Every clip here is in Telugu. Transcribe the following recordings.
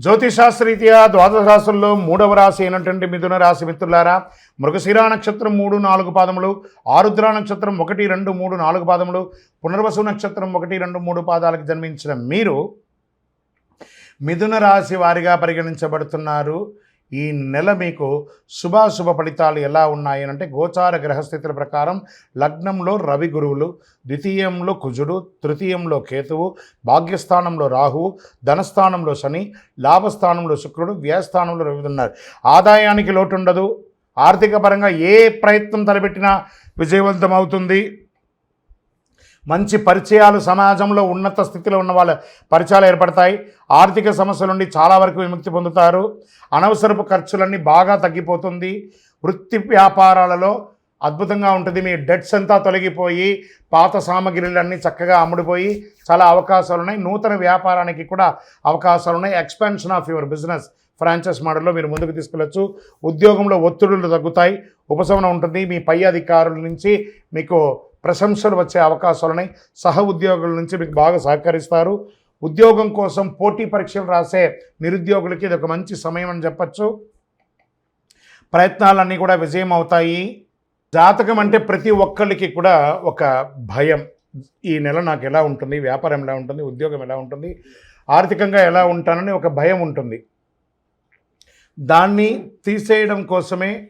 జ్యోతిషాస్త్రరీత్యా ద్వాదశ రాశుల్లో మూడవ రాశి అయినటువంటి మిథున రాశి మిత్రులారా మృగశిరా నక్షత్రం మూడు నాలుగు పాదములు ఆరుద్ర నక్షత్రం ఒకటి రెండు మూడు నాలుగు పాదములు పునర్వసు నక్షత్రం ఒకటి రెండు మూడు పాదాలకు జన్మించిన మీరు మిథున రాశి వారిగా పరిగణించబడుతున్నారు. ఈ నెల మీకు శుభాశుభ ఫలితాలు ఎలా ఉన్నాయి అంటే గోచార గ్రహస్థితుల ప్రకారం లగ్నంలో రవి గురువులు ద్వితీయంలో కుజుడు తృతీయంలో కేతువు భాగ్యస్థానంలో రాహువు ధనస్థానంలో శని లాభస్థానంలో శుక్రుడు వ్యయస్థానంలో రవి ఉన్నారు. ఆదాయానికి లోటు ఉండదు ఆర్థిక పరంగా ఏ ప్రయత్నం తలపెట్టినా విజయవంతం అవుతుంది. మంచి పరిచయాలు సమాజంలో ఉన్నత స్థితిలో ఉన్న వాళ్ళ పరిచయాలు ఏర్పడతాయి. ఆర్థిక సమస్యల నుండి చాలా వరకు విముక్తి పొందుతారు. అనవసరపు ఖర్చులన్నీ బాగా తగ్గిపోతుంది. వృత్తి వ్యాపారాలలో అద్భుతంగా ఉంటుంది. మీ డెట్స్ అంతా తొలగిపోయి పాత సామగ్రిలన్నీ చక్కగా అమ్ముడిపోయి చాలా అవకాశాలు ఉన్నాయి. నూతన వ్యాపారానికి కూడా అవకాశాలు ఉన్నాయి. Expansion of your business franchise మోడల్లో మీరు ముందుకు తీసుకెళ్ళచ్చు. ఉద్యోగంలో ఒత్తిడులు తగ్గుతాయి. ఉపశమనం ఉంటుంది. మీ పై అధికారుల నుంచి మీకు ప్రశంసలు వచ్చే అవకాశాలు ఉన్నాయి సహ ఉద్యోగుల నుంచి మీకు బాగా సహకరిస్తారు. ఉద్యోగం కోసం పోటీ పరీక్షలు రాసే నిరుద్యోగులకి ఇది ఒక మంచి సమయం అని చెప్పచ్చు. ప్రయత్నాలన్నీ కూడా విజయం అవుతాయి. జాతకం అంటే ప్రతి ఒక్కరికి కూడా ఒక భయం. ఈ నెల నాకు ఎలా ఉంటుంది? వ్యాపారం ఎలా ఉంటుంది? ఉద్యోగం ఎలా ఉంటుంది? ఆర్థికంగా ఎలా ఉంటానని ఒక భయం ఉంటుంది. దాన్ని తీసేయడం కోసమే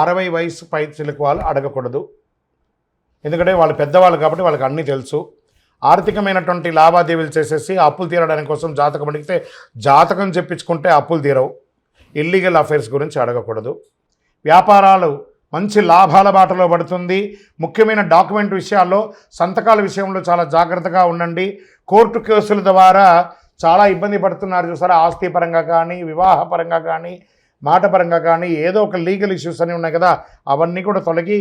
అరవై వయసు పై చిలుకు వాళ్ళు అడగకూడదు. ఎందుకంటే వాళ్ళు పెద్దవాళ్ళు కాబట్టి వాళ్ళకి అన్నీ తెలుసు. ఆర్థికమైనటువంటి లావాదేవీలు చేసేసి అప్పులు తీరడానికి కోసం జాతకం అడిగితే జాతకం చెప్పించుకుంటే అప్పులు తీరవు. ఇల్లీగల్ అఫైర్స్ గురించి అడగకూడదు. వ్యాపారాలు మంచి లాభాల బాటలో పడుతుంది. ముఖ్యమైన డాక్యుమెంట్ విషయాల్లో సంతకాల విషయంలో చాలా జాగ్రత్తగా ఉండండి. కోర్టు కేసుల ద్వారా చాలా ఇబ్బంది పడుతున్నారు చూసారా? ఆస్తి పరంగా కానీ వివాహ పరంగా కానీ మాట పరంగా కానీ ఏదో ఒక లీగల్ ఇష్యూస్ అని ఉన్నాయి కదా అవన్నీ కూడా తొలగి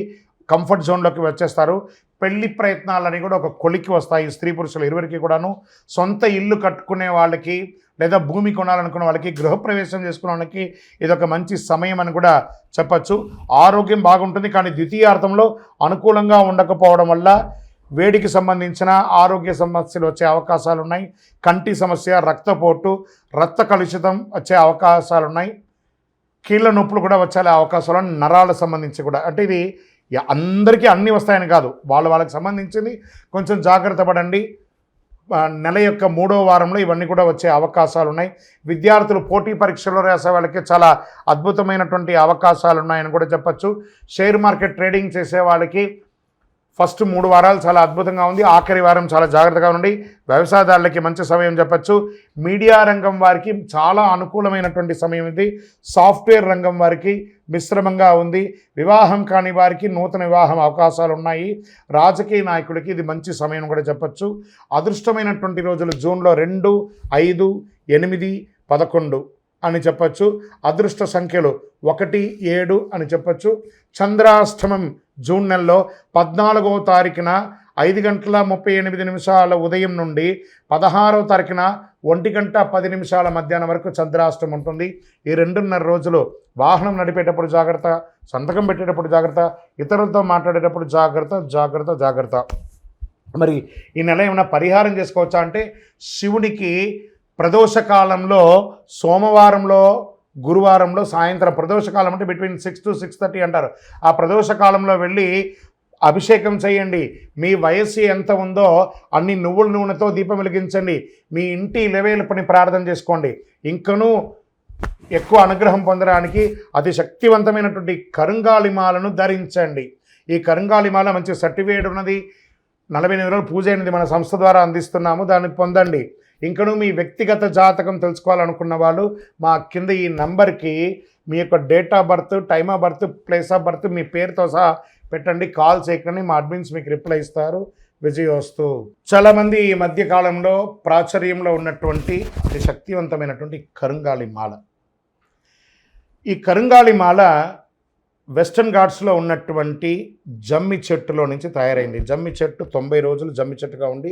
కంఫర్ట్ జోన్లోకి వచ్చేస్తారు. పెళ్ళి ప్రయత్నాలని కూడా ఒక కొలికి వస్తాయి స్త్రీ పురుషులు ఇరువురికి కూడాను. సొంత ఇల్లు కట్టుకునే వాళ్ళకి లేదా భూమి కొనాలనుకున్న వాళ్ళకి గృహప్రవేశం చేసుకునే వాళ్ళకి ఇది ఒక మంచి సమయం అని కూడా చెప్పచ్చు. ఆరోగ్యం బాగుంటుంది కానీ ద్వితీయార్థంలో అనుకూలంగా ఉండకపోవడం వల్ల వేడికి సంబంధించిన ఆరోగ్య సమస్యలు వచ్చే అవకాశాలు ఉన్నాయి కంటి సమస్య రక్తపోటు రక్త కలుషితం వచ్చే అవకాశాలు ఉన్నాయి కీళ్ళ నొప్పులు కూడా వచ్చే అవకాశాలు నరాల నరాలకు సంబంధించి కూడా. అంటే ఇది అందరికీ అన్నీ వస్తాయని కాదు. వాళ్ళ వాళ్ళకి సంబంధించింది కొంచెం జాగ్రత్త పడండి. నెల యొక్క మూడో వారంలో ఇవన్నీ కూడా వచ్చే అవకాశాలు ఉన్నాయి. విద్యార్థులు పోటీ పరీక్షల్లో రాసే వాళ్ళకి చాలా అద్భుతమైనటువంటి అవకాశాలు ఉన్నాయని కూడా చెప్పచ్చు. షేర్ మార్కెట్ ట్రేడింగ్ చేసే వాళ్ళకి ఫస్ట్ మూడు వారాలు చాలా అద్భుతంగా ఉంది. ఆఖరి వారం చాలా జాగ్రత్తగా ఉండి వ్యవసాయదారులకి మంచి సమయం చెప్పచ్చు. మీడియా రంగం వారికి చాలా అనుకూలమైనటువంటి సమయం ఇది. సాఫ్ట్వేర్ రంగం వారికి మిశ్రమంగా ఉంది. వివాహం కాని వారికి నూతన వివాహం అవకాశాలు ఉన్నాయి. రాజకీయ నాయకుడికి ఇది మంచి సమయం కూడా చెప్పచ్చు. అదృష్టమైనటువంటి రోజులు జూన్లో రెండు ఐదు ఎనిమిది పదకొండు. అని చెప్పచ్చు. అదృష్ట సంఖ్యలు ఒకటి ఏడు అని చెప్పచ్చు. చంద్రాష్టమం జూన్ నెలలో పద్నాలుగవ తారీఖున ఐదు గంటల ముప్పై ఎనిమిది నిమిషాల ఉదయం నుండి పదహారవ తారీఖున ఒంటి గంట పది నిమిషాల మధ్యాహ్నం వరకు చంద్రాష్టమం ఉంటుంది. ఈ రెండున్నర రోజులు వాహనం నడిపేటప్పుడు జాగ్రత్త సంతకం పెట్టేటప్పుడు జాగ్రత్త ఇతరులతో మాట్లాడేటప్పుడు జాగ్రత్త జాగ్రత్త జాగ్రత్త. మరి ఈ నెల ఏమైనా పరిహారం చేసుకోవచ్చా అంటే శివునికి ప్రదోష కాలంలో సోమవారంలో గురువారంలో సాయంత్రం ప్రదోష కాలం అంటే between six to six thirty అంటారు. ఆ ప్రదోష కాలంలో వెళ్ళి అభిషేకం చేయండి. మీ వయస్సు ఎంత ఉందో అన్ని నువ్వుల నూనెతో దీపం వెలిగించండి. మీ ఇంటి ఇలవేలుపని ప్రార్థన చేసుకోండి. ఇంకనూ ఎక్కువ అనుగ్రహం పొందడానికి అతి శక్తివంతమైనటువంటి కరుంగాలిమాలను ధరించండి. ఈ కరుంగాలిమాల మంచి సర్టిఫికేట్ ఉన్నది. నలభై ఎనిమిది రోజులు పూజ అయినది మన సంస్థ ద్వారా అందిస్తున్నాము. దాన్ని పొందండి. ఇంకనూ మీ వ్యక్తిగత జాతకం తెలుసుకోవాలనుకున్న వాళ్ళు మా కింద ఈ నంబర్కి మీ యొక్క date of birth time of birth place of birth మీ పేరుతో సహా పెట్టండి. కాల్ చేయకండి మా అడ్మిన్స్ మీకు రిప్లై ఇస్తారు. విజయోస్తు చాలామంది ఈ మధ్య కాలంలో ప్రాచుర్యంలో ఉన్నటువంటి అతి శక్తివంతమైనటువంటి కరుంగాలి మాల. ఈ కరుంగాలి మాల వెస్టర్న్ ఘాట్స్లో ఉన్నటువంటి జమ్మి చెట్టులో నుంచి తయారైంది. జమ్మి చెట్టు తొంభై రోజులు జమ్మి చెట్టుగా ఉండి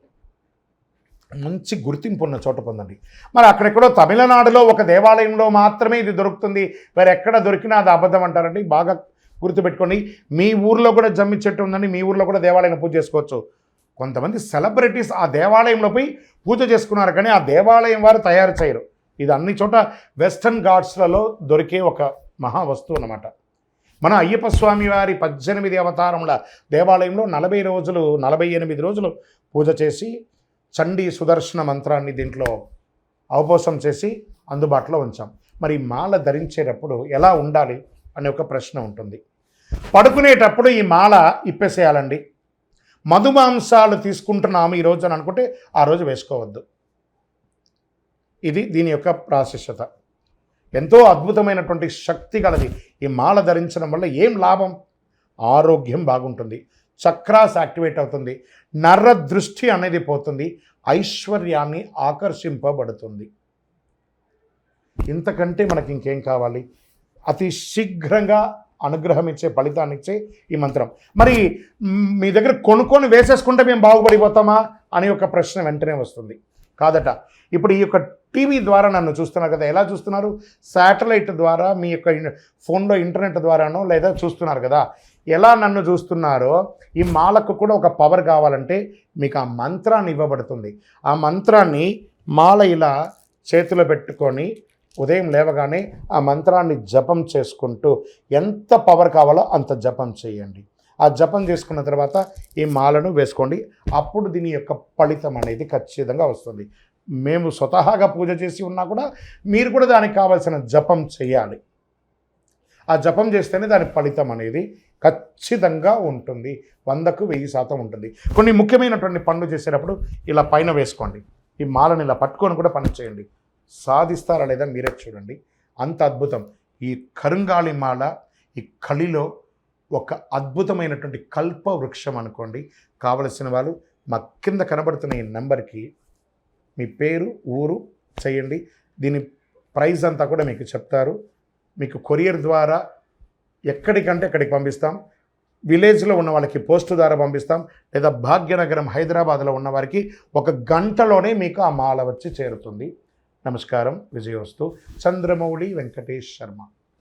మంచి గుర్తింపు ఉన్న చోట పొందండి. మరి అక్కడెక్కడో తమిళనాడులో ఒక దేవాలయంలో మాత్రమే ఇది దొరుకుతుంది. మరి ఎక్కడ దొరికినా అది అబద్ధం అంటారండి. బాగా గుర్తుపెట్టుకోండి. మీ ఊర్లో కూడా జమ్మి చెట్టు ఉందండి. మీ ఊర్లో కూడా దేవాలయం పూజ చేసుకోవచ్చు. కొంతమంది సెలబ్రిటీస్ ఆ దేవాలయంలో పోయి పూజ చేసుకున్నారు. కానీ ఆ దేవాలయం వారు తయారు చేయరు. ఇది అన్ని చోట వెస్టర్న్ ఘాట్స్లలో దొరికే ఒక మహా వస్తువు అన్నమాట. మన అయ్యప్ప స్వామి వారి పద్దెనిమిది అవతారముల దేవాలయంలో నలభై రోజులు నలభై ఎనిమిది రోజులు పూజ చేసి చండీ సుదర్శన మంత్రాన్ని దీంట్లో అవపోసం చేసి అందుబాటులో ఉంచాం. మరి ఈ మాల ధరించేటప్పుడు ఎలా ఉండాలి అనే ఒక ప్రశ్న ఉంటుంది. పడుకునేటప్పుడు ఈ మాల ఇప్పేసేయాలండి. మధుమాంసాలు తీసుకుంటున్నాము ఈ రోజు అని అనుకుంటే ఆ రోజు వేసుకోవద్దు. ఇది దీని యొక్క ప్రాశస్యత. ఎంతో అద్భుతమైనటువంటి శక్తి కలది ఈ మాల ధరించడం వల్ల ఏం లాభం? ఆరోగ్యం బాగుంటుంది. చక్రాస్ యాక్టివేట్ అవుతుంది. నర్ర దృష్టి అనేది పోతుంది. ఐశ్వర్యాన్ని ఆకర్షింపబడుతుంది. ఇంతకంటే మనకి ఇంకేం కావాలి? అతి శీఘ్రంగా అనుగ్రహం ఇచ్చే ఫలితాన్ని ఇచ్చే ఈ మంత్రం. మరి మీ దగ్గర కొనుక్కొని వేసేసుకుంటే మేము బాగుపడిపోతామా? అనే ఒక ప్రశ్న వెంటనే వస్తుంది. కాదట. ఇప్పుడు ఈ యొక్క టీవీ ద్వారా నన్ను చూస్తున్నారు కదా ఎలా చూస్తున్నారు? శాటిలైట్ ద్వారా మీ యొక్క ఫోన్లో ఇంటర్నెట్ ద్వారానో లేదా చూస్తున్నారు కదా? ఎలా నన్ను చూస్తున్నారో ఈ మాలకు కూడా ఒక పవర్ కావాలంటే మీకు ఆ మంత్రాన్ని ఇవ్వబడుతుంది. ఆ మంత్రాన్ని మాల ఇలా చేతిలో పెట్టుకొని ఉదయం లేవగానే ఆ మంత్రాన్ని జపం చేసుకుంటూ ఎంత పవర్ కావాలో అంత జపం చేయండి. ఆ జపం చేసుకున్న తర్వాత ఈ మాలను వేసుకోండి. అప్పుడు దీని యొక్క ఫలితం అనేది ఖచ్చితంగా వస్తుంది. మేము స్వతహాగా పూజ చేసి ఉన్నా కూడా మీరు కూడా దానికి కావాల్సిన జపం చేయాలి. ఆ జపం చేస్తేనే దాని ఫలితం అనేది ఖచ్చితంగా ఉంటుంది. వందకు వెయ్యి శాతం ఉంటుంది. కొన్ని ముఖ్యమైనటువంటి పనులు చేసేటప్పుడు ఇలా పైన వేసుకోండి. ఈ మాలను ఇలా పట్టుకొని కూడా పని చేయండి. సాధిస్తారా లేదా మీరే చూడండి. అంత అద్భుతం. ఈ కరుంగాళి మాల ఈ కలిలో ఒక అద్భుతమైనటువంటి కల్ప వృక్షం అనుకోండి. కావలసిన వాళ్ళు మా కింద కనబడుతున్న ఈ నెంబర్కి మీ పేరు ఊరు చేయండి. దీని ప్రైజ్ అంతా కూడా మీకు చెప్తారు. మీకు కొరియర్ ద్వారా ఎక్కడికంటే ఎక్కడికి పంపిస్తాం. విలేజ్లో ఉన్న వాళ్ళకి పోస్టు ద్వారా పంపిస్తాం. లేదా భాగ్యనగరం హైదరాబాద్లో ఉన్న వారికి ఒక గంటలోనే మీకు ఆ మాల వచ్చి చేరుతుంది. నమస్కారం. విజయోస్తు. చంద్రమౌళి వెంకటేష్ శర్మ.